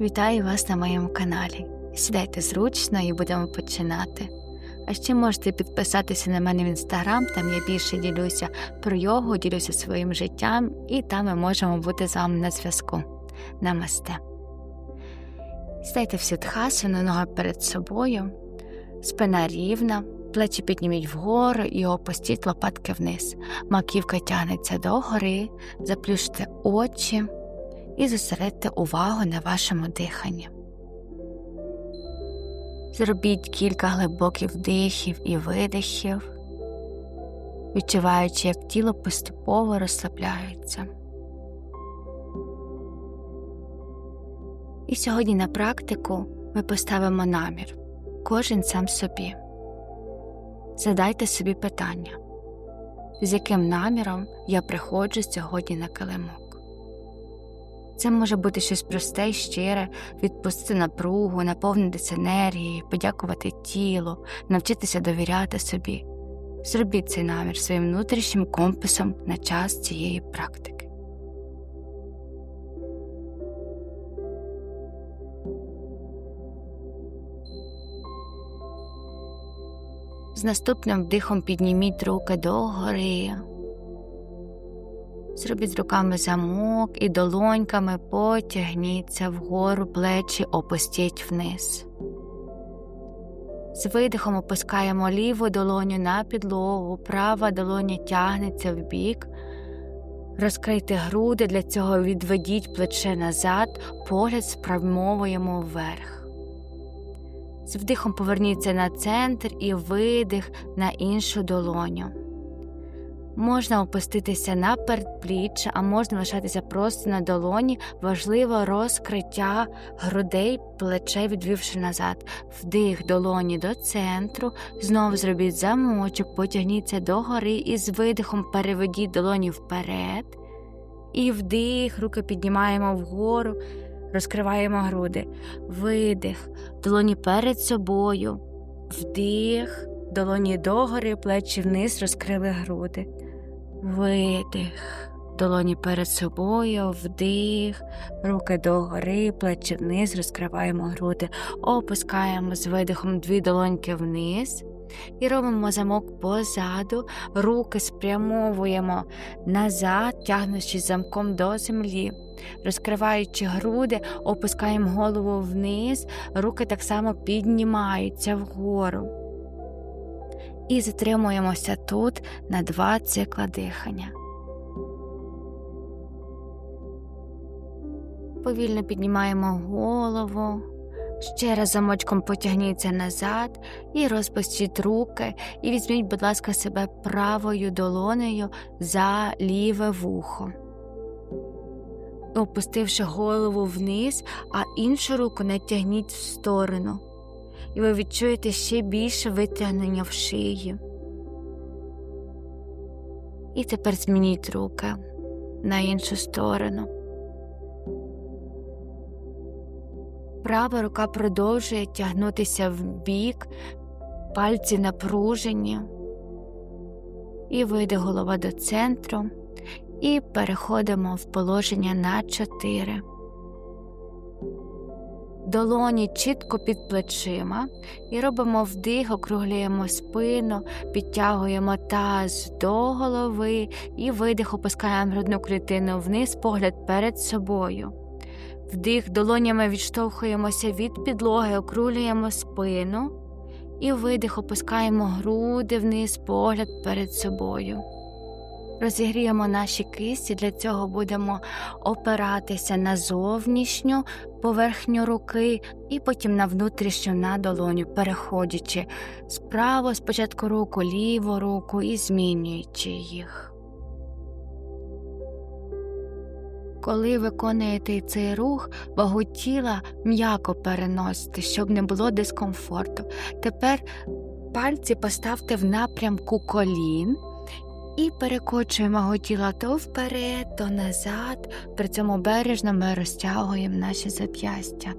Вітаю вас на моєму каналі. Сідайте зручно і будемо починати. А ще можете підписатися на мене в інстаграм, там я більше ділюся про йогу, ділюся своїм життям, і там ми можемо бути з вами на зв'язку. Намасте. Сідайте в сідхасину, ноги перед собою, спина рівна, плечі підніміть вгору і опустіть лопатки вниз. Маківка тягнеться догори, заплющте очі і зосередьте увагу на вашому диханні. Зробіть кілька глибоких вдихів і видихів, відчуваючи, як тіло поступово розслабляється. І сьогодні на практику ми поставимо намір, кожен сам собі. Задайте собі питання, з яким наміром я приходжу сьогодні на килимок. Це може бути щось просте й щире, відпустити напругу, наповнитися енергією, подякувати тілу, навчитися довіряти собі. Зробіть цей намір своїм внутрішнім компасом на час цієї практики. З наступним вдихом підніміть руки догори. Зробіть руками замок і долоньками потягніться вгору плечі, опустіть вниз. З видихом опускаємо ліву долоню на підлогу, права долоня тягнеться в бік. Розкрийте груди, для цього відведіть плече назад, погляд спрямовуємо вверх. З вдихом поверніться на центр і видих на іншу долоню. Можна опуститися на передпліччя, а можна лишатися просто на долоні. Важливо розкриття грудей, плечей, відвівши назад. Вдих долоні до центру, знову зробіть замочок, потягніться догори і з видихом переведіть долоні вперед. І вдих, руки піднімаємо вгору, розкриваємо груди. Видих, долоні перед собою, вдих, долоні догори, плечі вниз, розкрили груди. Видих, долоні перед собою, вдих, руки догори, плечі вниз, розкриваємо груди, опускаємо з видихом дві долоньки вниз. І робимо замок позаду, руки спрямовуємо назад, тягнучи замком до землі. Розкриваючи груди, опускаємо голову вниз, руки так само піднімаються вгору і затримуємося тут на два цикла дихання. Повільно піднімаємо голову, ще раз замочком потягніться назад і розпустіть руки, і візьміть, будь ласка, себе правою долонею за ліве вухо. Опустивши голову вниз, а іншу руку натягніть в сторону і ви відчуєте ще більше витягнення в шиї. І тепер змініть руки на іншу сторону. Права рука продовжує тягнутися в бік, пальці напружені, і вийде голова до центру, і переходимо в положення на чотири долоні чітко під плечима і робимо вдих, округлюємо спину, підтягуємо таз до голови і видих, опускаємо грудну клітину вниз, погляд перед собою. Вдих, долонями відштовхуємося від підлоги, округлюємо спину і видих, опускаємо груди вниз, погляд перед собою. Розігріємо наші кисті, для цього будемо опиратися на зовнішню поверхню руки і потім на внутрішню на долоню, переходячи справа спочатку руку, ліву руку і змінюючи їх. Коли виконуєте цей рух, вагу тіла м'яко переносите, щоб не було дискомфорту. Тепер пальці поставте в напрямку колін. І перекочуємо його тіла то вперед, то назад, при цьому бережно ми розтягуємо наші зап'ястя.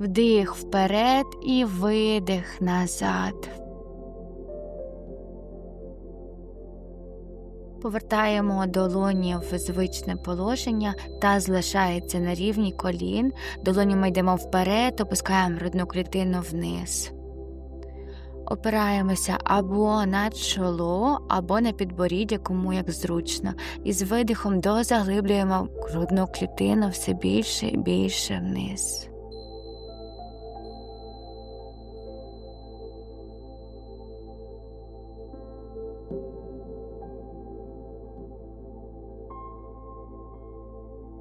Вдих вперед і видих назад. Повертаємо долоні в звичне положення та залишається на рівні колін. Долонями йдемо вперед, опускаємо грудну клітину вниз. Опираємося або на чоло, або на підборіддя, кому як зручно. І з видихом дозаглиблюємо грудну клітину все більше і більше вниз.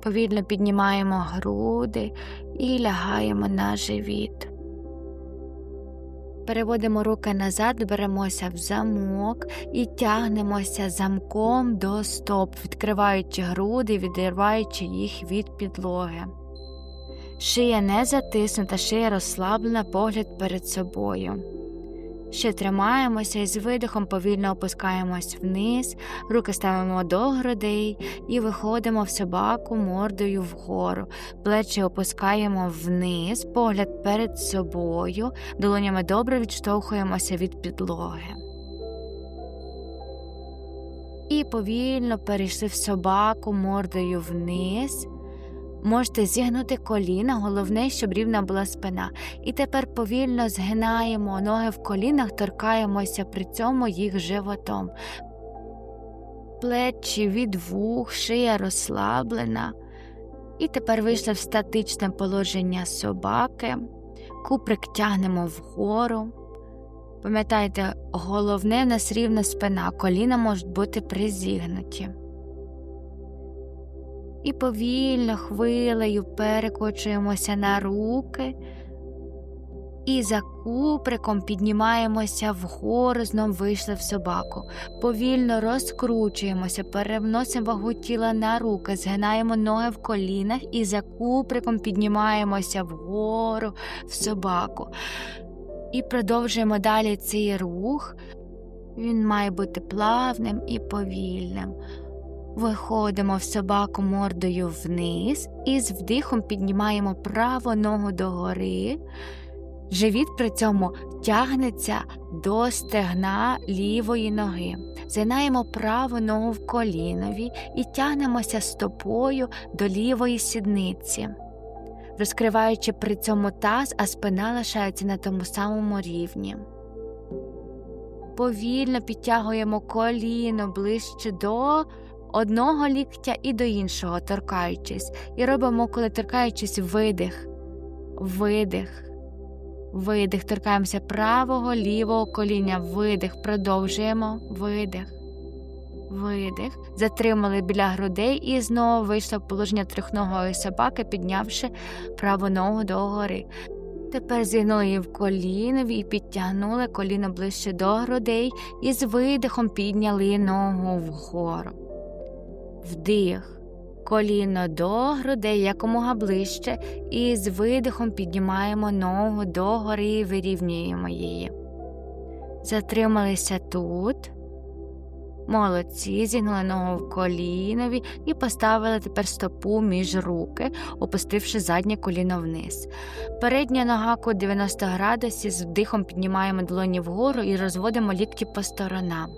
Повільно піднімаємо груди і лягаємо на живіт. Переводимо руки назад, беремося в замок і тягнемося замком до стоп, відкриваючи груди, відриваючи їх від підлоги. Шия не затиснута, шия розслаблена, погляд перед собою. Ще тримаємося і з видихом повільно опускаємось вниз, руки ставимо до грудей і виходимо в собаку мордою вгору, плечі опускаємо вниз, погляд перед собою, долонями добре відштовхуємося від підлоги. І повільно перейшли в собаку мордою вниз. Можете зігнути коліна, головне, щоб рівна була спина. І тепер повільно згинаємо ноги в колінах, торкаємося при цьому їх животом. Плечі від вух, шия розслаблена. І тепер вийшли в статичне положення собаки, куприк тягнемо вгору. Пам'ятайте, головне в нас рівна спина, коліна можуть бути призігнуті і повільно хвилею перекочуємося на руки і за куприком піднімаємося вгору, знов вийшли в собаку. Повільно розкручуємося, переносимо вагу тіла на руки, згинаємо ноги в колінах і за куприком піднімаємося вгору в собаку. І продовжуємо далі цей рух. Він має бути плавним і повільним. Виходимо в собаку мордою вниз і з вдихом піднімаємо праву ногу догори. Живіт при цьому тягнеться до стегна лівої ноги. Згинаємо праву ногу в колінові і тягнемося стопою до лівої сідниці, розкриваючи при цьому таз, а спина лишається на тому самому рівні. Повільно підтягуємо коліно ближче до одного ліктя і до іншого, торкаючись, і робимо, коли торкаючись, видих, видих, видих, торкаємося правого, лівого коління, видих, продовжуємо, видих, видих, затримали біля грудей і знову вийшла в положення трьохногої собаки, піднявши праву ногу догори. Тепер зігнули її в колінові і підтягнули коліно ближче до грудей. І з видихом підняли ногу вгору вдих, коліно до грудей якомога ближче, і з видихом піднімаємо ногу догори і вирівнюємо її. Затрималися тут. Молодці, зігнули ногу в колінові і поставили тепер стопу між руки, опустивши заднє коліно вниз. Передня нога кут 90 градусів, з вдихом піднімаємо долоні вгору і розводимо лікті по сторонам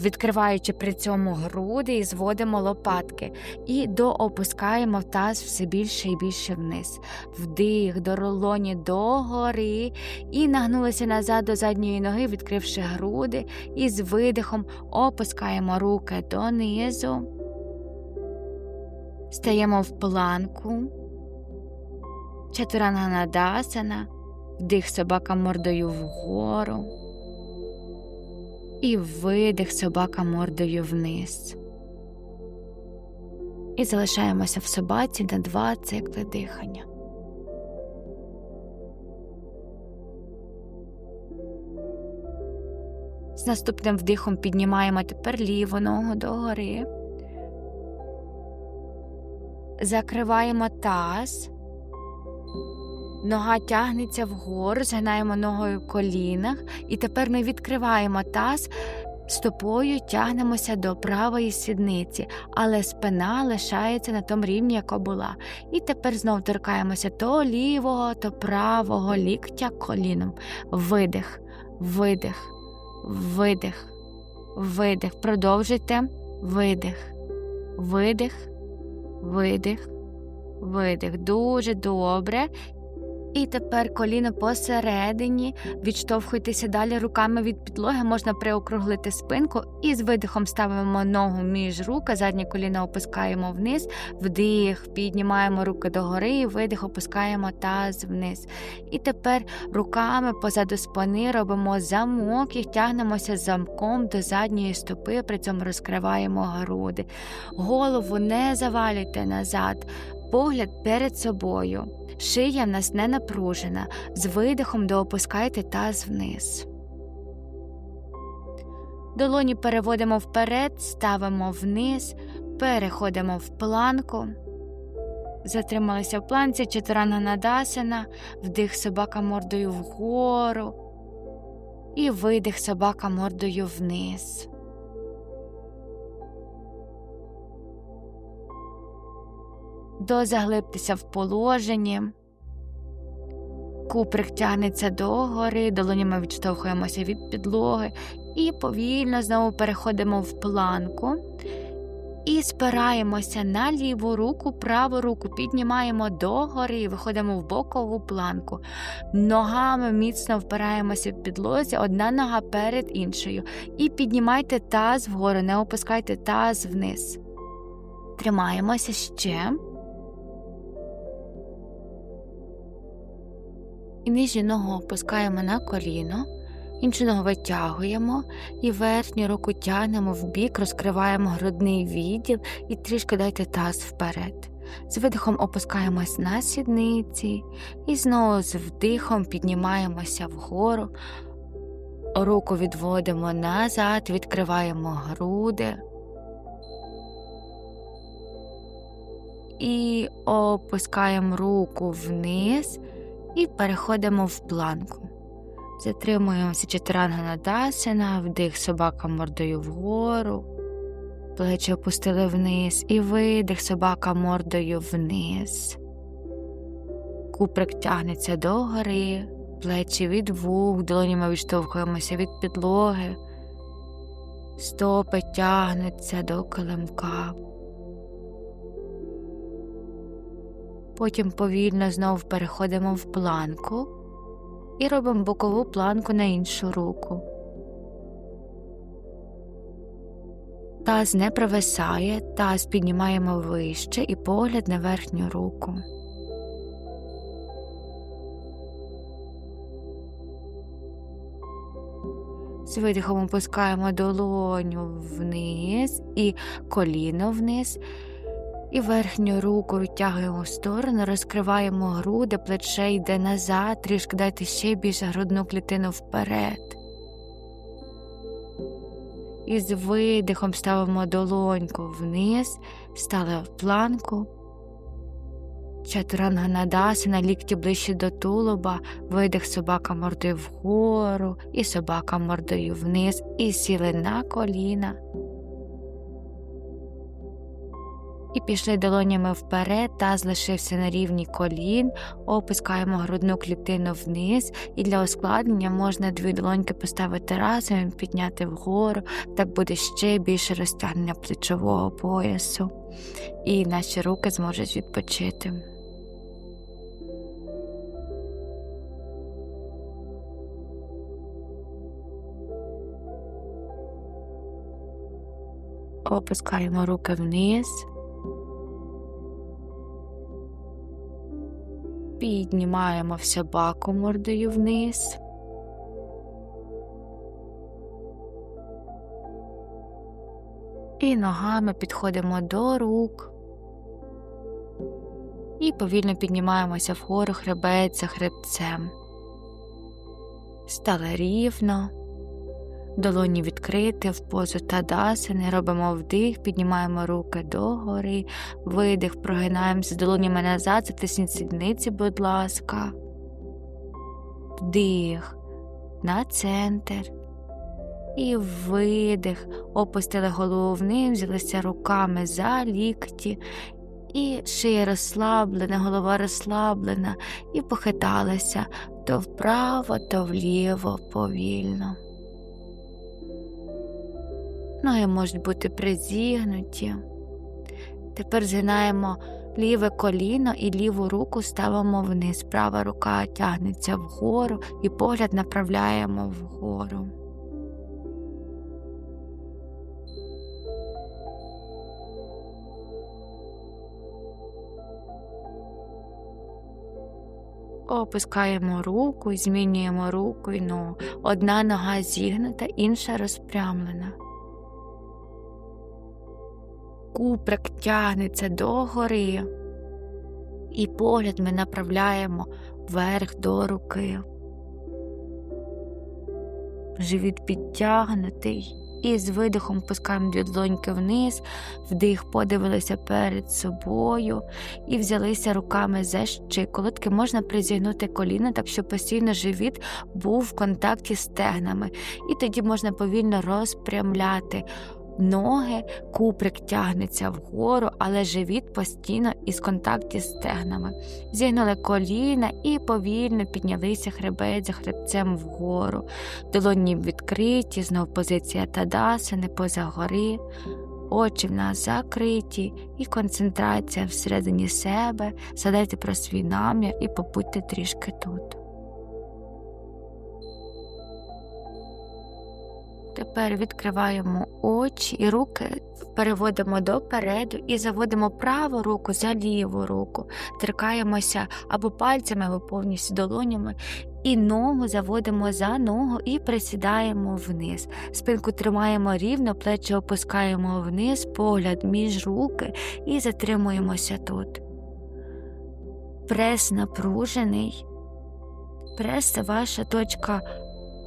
відкриваючи при цьому груди і зводимо лопатки. І доопускаємо таз все більше і більше вниз. Вдих, до ролоні догори і нагнулися назад до задньої ноги, відкривши груди, і з видихом опускаємо руки донизу. Стаємо в планку, чатуранганадасана, вдих собака мордою вгору і видих собака мордою вниз. І залишаємося в собаці на два цикли дихання. З наступним вдихом піднімаємо тепер ліву ногу догори, закриваємо таз. Нога тягнеться вгору, згинаємо ногою в колінах, і тепер ми відкриваємо таз, стопою тягнемося до правої сідниці, але спина лишається на тому рівні, яка була. І тепер знов торкаємося то лівого, то правого ліктя коліном. Видих, видих, видих, видих. Продовжуйте. Видих, видих, видих, видих. Дуже добре. І тепер коліно посередині, відштовхуйтеся далі руками від підлоги, можна приокруглити спинку і з видихом ставимо ногу між рук, а заднє коліно опускаємо вниз, вдих, піднімаємо руки догори, видих, опускаємо таз вниз. І тепер руками позаду спини робимо замок і тягнемося замком до задньої стопи, при цьому розкриваємо груди. Голову не завалюйте назад, погляд перед собою. Шия в нас не напружена. З видихом доопускайте таз вниз. Долоні переводимо вперед, ставимо вниз, переходимо в планку. Затрималися в планці, чотирана надасена, вдих собака мордою вгору і видих собака мордою вниз. Дозаглибтеся в положенні. Куприк тягнеться догори, долонями відштовхуємося від підлоги і повільно знову переходимо в планку і спираємося на ліву руку, праву руку піднімаємо догори і виходимо в бокову планку. Ногами міцно впираємося в підлозі, одна нога перед іншою. І піднімайте таз вгору, не опускайте таз вниз. Тримаємося ще. І нижню ногу опускаємо на коліно, іншу ногу витягуємо і верхню руку тягнемо в бік, розкриваємо грудний відділ і трішки дайте таз вперед. З видихом опускаємось на сідниці і знову з вдихом піднімаємося вгору, руку відводимо назад, відкриваємо груди. І опускаємо руку вниз і переходимо в планку. Затримуємося чотиранга надасена, вдих собака мордою вгору, плечі опустили вниз і видих собака мордою вниз. Куприк тягнеться догори, плечі від вух, долонями відштовхуємося від підлоги, стопи тягнуться до килимка. Потім повільно знову переходимо в планку і робимо бокову планку на іншу руку. Таз не провисає, таз піднімаємо вище і погляд на верхню руку. З видихом опускаємо долоню вниз і коліно вниз. І верхню руку відтягуємо в сторону, розкриваємо груди, плече йде назад, трішки дайте ще більше грудну клітину вперед. І з видихом ставимо долоньку вниз, стали в планку. Чатуранга надасана, лікті ближче до тулуба, видих собака мордою вгору, і собака мордою вниз, і сіли на коліна. І пішли долонями вперед, таз лишився на рівні колін, опускаємо грудну клітину вниз, і для ускладнення можна дві долоньки поставити разом підняти вгору, так буде ще більше розтягнення плечового поясу, і наші руки зможуть відпочити. Опускаємо руки вниз. Піднімаємо собаку мордою вниз. І ногами підходимо до рук. І повільно піднімаємося вгору хребець за хребцем. Стали рівно долоні відкрити в позу тадасини, робимо вдих, піднімаємо руки догори, видих, прогинаємося долонями назад, затисніть сідниці, будь ласка, вдих. На центр. І видих, опустили голову взялися руками за лікті, і шия розслаблена, голова розслаблена, і похиталися то вправо, то вліво повільно. Ноги можуть бути призігнуті. Тепер згинаємо ліве коліно і ліву руку ставимо вниз. Права рука тягнеться вгору і погляд направляємо вгору. Опускаємо руку змінюємо руку і ногу. Одна нога зігнута, інша розпрямлена. Куприк тягнеться догори, і погляд ми направляємо вверх до руки. Живіт підтягнутий. І з видихом пускаємо дві долоньки вниз, вдих, подивилися перед собою і взялися руками за щиколотки. Можна призігнути коліна, так щоб постійно живіт був в контакті з стегнами. І тоді можна повільно розпрямляти ноги, куприк тягнеться вгору, але живіт постійно із контакті з стегнами. Зігнули коліна і повільно піднялися хребець за хребцем вгору. Долоні відкриті, знов позиція тадасини поза гори. Очі в нас закриті і концентрація всередині себе. Згадайте про свій намір і побудьте трішки тут. Тепер відкриваємо очі і руки переводимо допереду і заводимо праву руку за ліву руку, торкаємося або пальцями, або повністю долонями, і ногу заводимо за ногу і присідаємо вниз. Спинку тримаємо рівно, плечі опускаємо вниз, погляд між руки і затримуємося тут. Прес напружений. Прес це ваша точка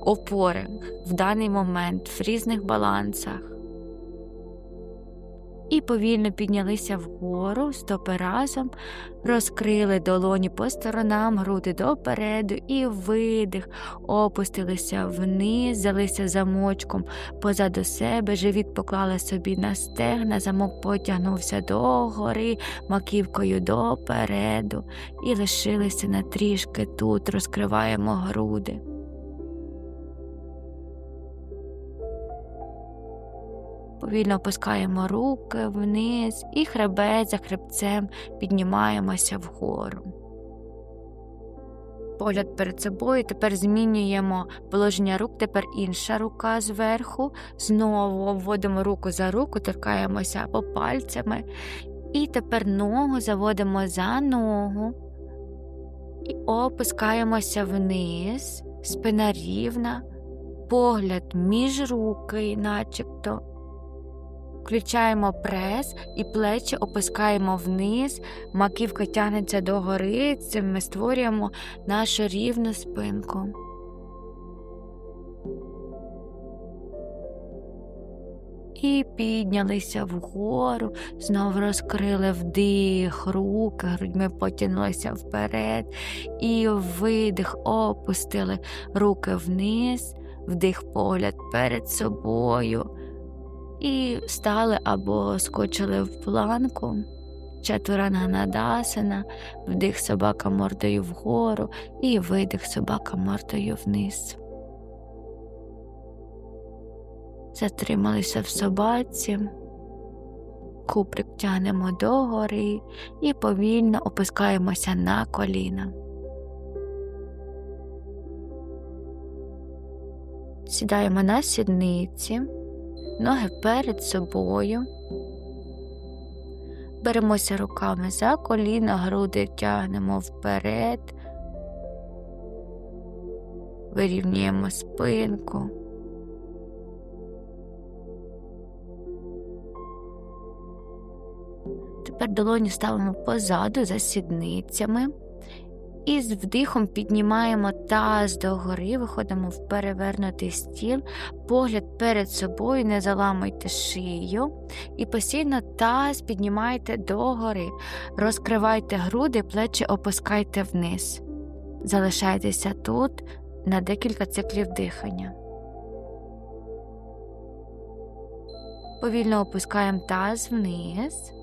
опори в даний момент в різних балансах. І повільно піднялися вгору, стопи разом, розкрили долоні по сторонам, груди допереду, і видих, опустилися вниз, взялися замочком позаду себе, живіт поклали собі на стегна, замок потягнувся догори, маківкою допереду, і лишилися на трішки тут, розкриваємо груди. Повільно опускаємо руки вниз і хребець за хребцем піднімаємося вгору. Погляд перед собою, тепер змінюємо положення рук, тепер інша рука зверху. Знову обводимо руку за руку, торкаємося або пальцями. І тепер ногу заводимо за ногу і опускаємося вниз, спина рівна, погляд між руки, начебто. Включаємо прес і плечі опускаємо вниз, маківка тягнеться догори, цим ми створюємо нашу рівну спинку. І піднялися вгору, знову розкрили вдих, руки, грудьми потягнулися вперед, і видих, опустили руки вниз, вдих погляд перед собою і стали або скочили в планку. Чатуранганадасана, вдих собака мордою вгору і видих собака мордою вниз. Затрималися в собаці, куприк тягнемо догори і повільно опускаємося на коліна. Сідаємо на сідниці ноги перед собою. Беремося руками за коліна, груди тягнемо вперед, вирівнюємо спинку. Тепер долоні ставимо позаду за сідницями. І з вдихом піднімаємо таз догори, виходимо в перевернутий стіл, погляд перед собою, не заламуйте шию. І постійно таз піднімайте догори, розкривайте груди, плечі опускайте вниз. Залишайтеся тут на декілька циклів дихання. Повільно опускаємо таз вниз,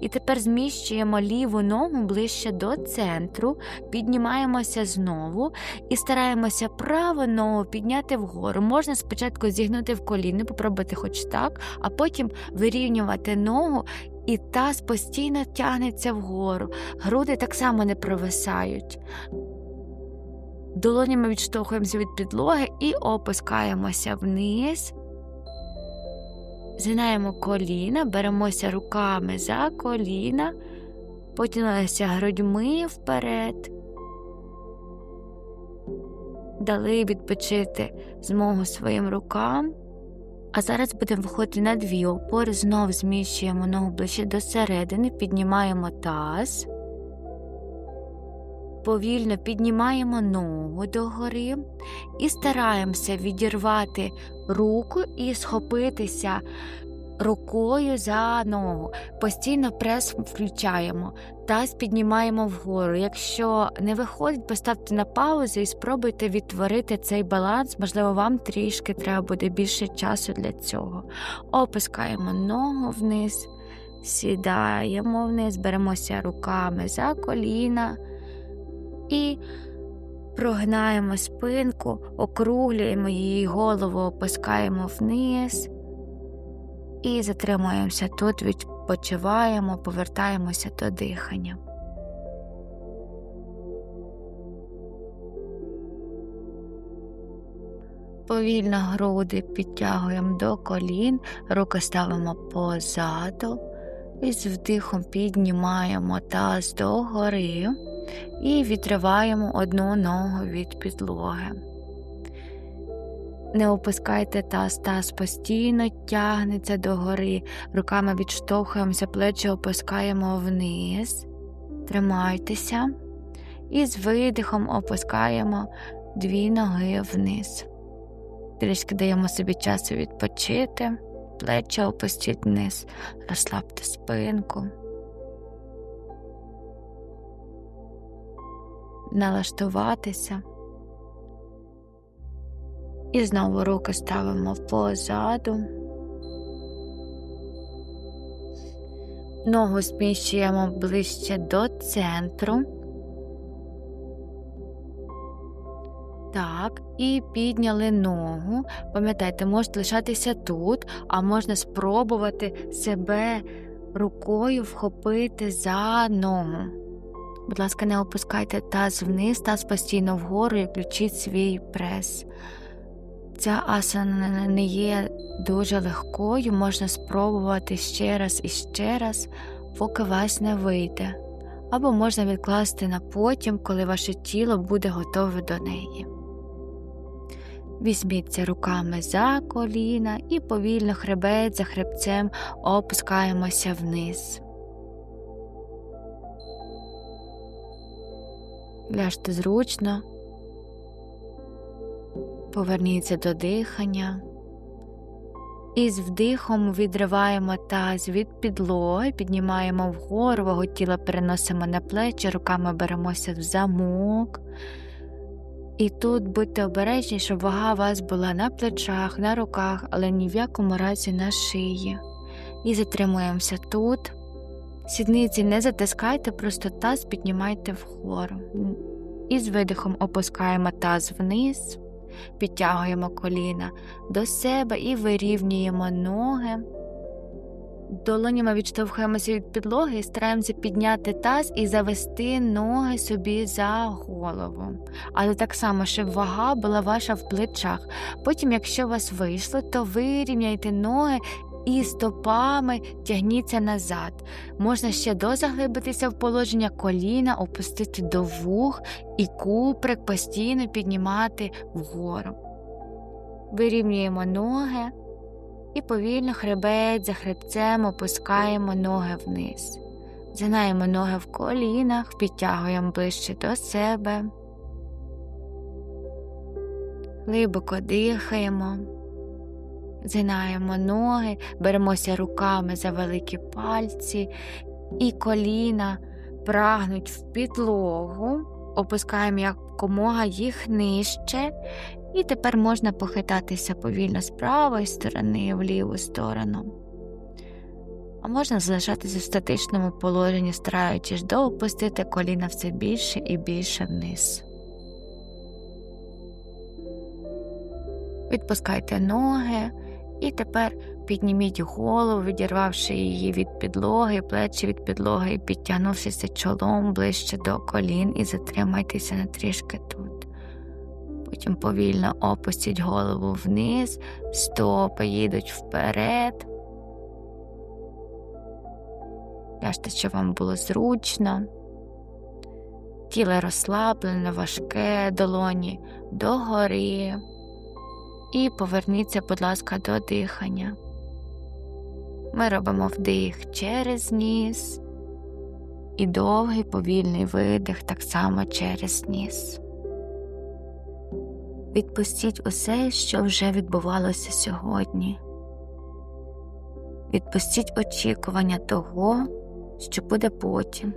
І тепер зміщуємо ліву ногу ближче до центру, піднімаємося знову і стараємося праву ногу підняти вгору. Можна спочатку зігнути в коліни, попробувати хоч так, а потім вирівнювати ногу. І таз постійно тягнеться вгору, груди так само не провисають. Долонями відштовхуємося від підлоги і опускаємося вниз. Згинаємо коліна, беремося руками за коліна, потягнулися грудьми вперед, дали відпочити змогу своїм рукам. А зараз будемо виходити на дві опори, знов зміщуємо ногу ближче до середини, піднімаємо таз, повільно піднімаємо ногу догори і стараємося відірвати руку і схопитися рукою за ногу. Постійно прес включаємо, таз піднімаємо вгору. Якщо не виходить, поставте на паузу і спробуйте відтворити цей баланс. Можливо, вам трішки треба буде більше часу для цього. Опускаємо ногу вниз, сідаємо вниз, беремося руками за коліна і прогнаємо спинку, округлюємо її голову, опускаємо вниз. І затримуємося тут, відпочиваємо, повертаємося до дихання. Повільно груди підтягуємо до колін, руки ставимо позаду і з вдихом піднімаємо таз догори і відриваємо одну ногу від підлоги. Не опускайте таз, таз постійно тягнеться догори, руками відштовхуємося, плечі опускаємо вниз, тримайтеся і з видихом опускаємо дві ноги вниз. Трішки даємо собі часу відпочити, плечі опустіть вниз, розслабте спинку. Налаштуватися. І знову руки ставимо позаду. Ногу зміщуємо ближче до центру. Так, і підняли ногу. Пам'ятайте, можете лишатися тут, а можна спробувати себе рукою вхопити за ногу. Будь ласка, не опускайте таз вниз, таз постійно вгору і включіть свій прес. Ця асана не є дуже легкою, можна спробувати ще раз і ще раз, поки вас не вийде, або можна відкласти на потім, коли ваше тіло буде готове до неї. Візьміться руками за коліна і повільно хребет за хребцем опускаємося вниз. Ляжте зручно. Поверніться до дихання. І з вдихом відриваємо таз від підлоги, піднімаємо вгору, вагу тіла переносимо на плечі, руками беремося в замок. І тут будьте обережні, щоб вага вас була на плечах, на руках, але ні в якому разі на шиї. І затримуємося тут. Сідниці не затискайте, просто таз піднімайте вгору. І з видихом опускаємо таз вниз підтягуємо коліна до себе і вирівнюємо ноги. Долонями відштовхуємося від підлоги і стараємося підняти таз і завести ноги собі за голову. Але так само, щоб вага була ваша в плечах. Потім, якщо у вас вийшло, то вирівняйте ноги і стопами тягніться назад. Можна ще дозаглибитися в положення коліна, опустити до вух і куприк постійно піднімати вгору. Вирівнюємо ноги і повільно хребет за хребцем опускаємо ноги вниз. Згинаємо ноги в колінах, підтягуємо ближче до себе. Глибоко дихаємо. Згинаємо ноги, беремося руками за великі пальці, і коліна прагнуть в підлогу, опускаємо якомога їх нижче, і тепер можна похитатися повільно з правої сторони в ліву сторону. а можна залишатися в статичному положенні, стараючись довго опустити коліна все більше і більше вниз. Відпускайте ноги і тепер підніміть голову, відірвавши її від підлоги, плечі від підлоги підтягнувшися чолом ближче до колін і затримайтеся на трішки тут. Потім повільно опустіть голову вниз, стопи їдуть вперед. Ляжте, щоб вам було зручно. Тіло розслаблене, важке, долоні догори. І поверніться, будь ласка, до дихання. Ми робимо вдих через ніс і довгий повільний видих так само через ніс. Відпустіть усе, що вже відбувалося сьогодні. Відпустіть очікування того, що буде потім.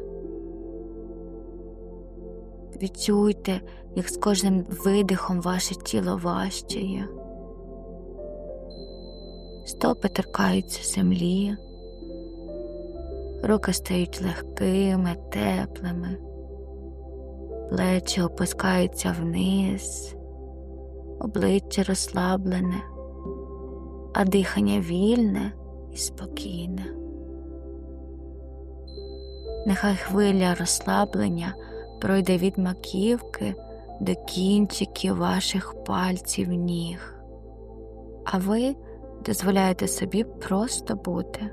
Відчуйте, як з кожним видихом ваше тіло важчає. Стопи торкаються землі, руки стають легкими, теплими, плечі опускаються вниз, обличчя розслаблене, а дихання вільне і спокійне. Нехай хвиля розслаблення пройде від маківки до кінчиків ваших пальців ніг, а ви дозволяєте собі просто бути.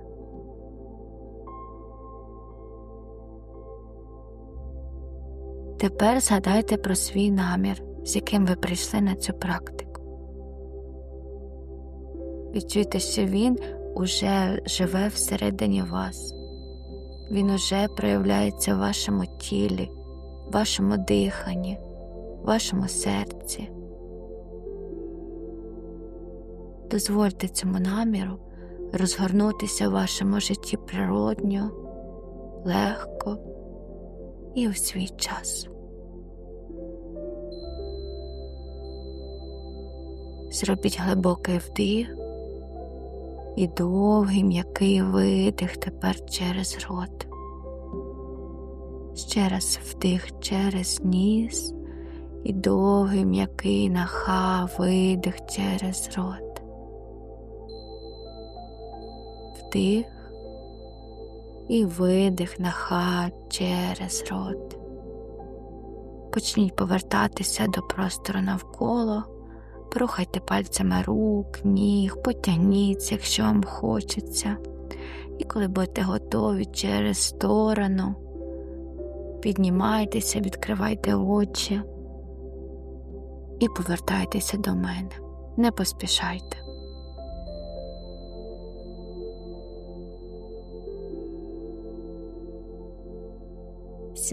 Тепер згадайте про свій намір, з яким ви прийшли на цю практику. Відчуйте, що він уже живе всередині вас, він уже проявляється в вашому тілі, вашому диханні, вашому серці. Дозвольте цьому наміру розгорнутися в вашому житті природньо, легко і у свій час. Зробіть глибокий вдих і довгий м'який видих тепер через рот. Ще раз вдих через ніс і довгий м'який наха видих через рот. Вдих і видих на ха через рот. Почніть повертатися до простору навколо, порухайте пальцями рук, ніг, потягніться, якщо вам хочеться. І коли будете готові через сторону, піднімайтеся, відкривайте очі і повертайтеся до мене. Не поспішайте.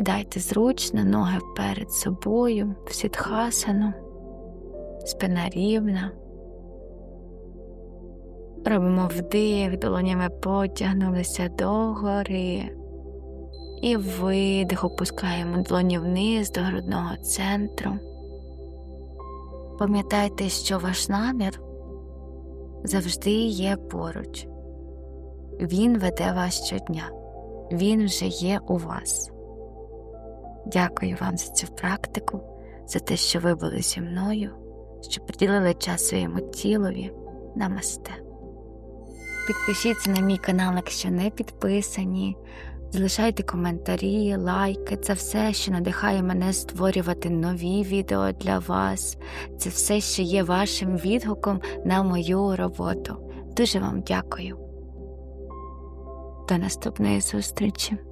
Сідайте зручно, ноги перед собою, в сідхасану, спина рівна. Робимо вдих, долонями потягнулися догори. І видих, опускаємо долоні вниз до грудного центру. Пам'ятайте, що ваш намір завжди є поруч. Він веде вас щодня, він вже є у вас. Дякую вам за цю практику, за те, що ви були зі мною, що приділили час своєму тілові. Намасте. Підпишіться на мій канал, якщо не підписані. Залишайте коментарі, лайки. Це все, що надихає мене створювати нові відео для вас. Це все, що є вашим відгуком на мою роботу. Дуже вам дякую. До наступної зустрічі!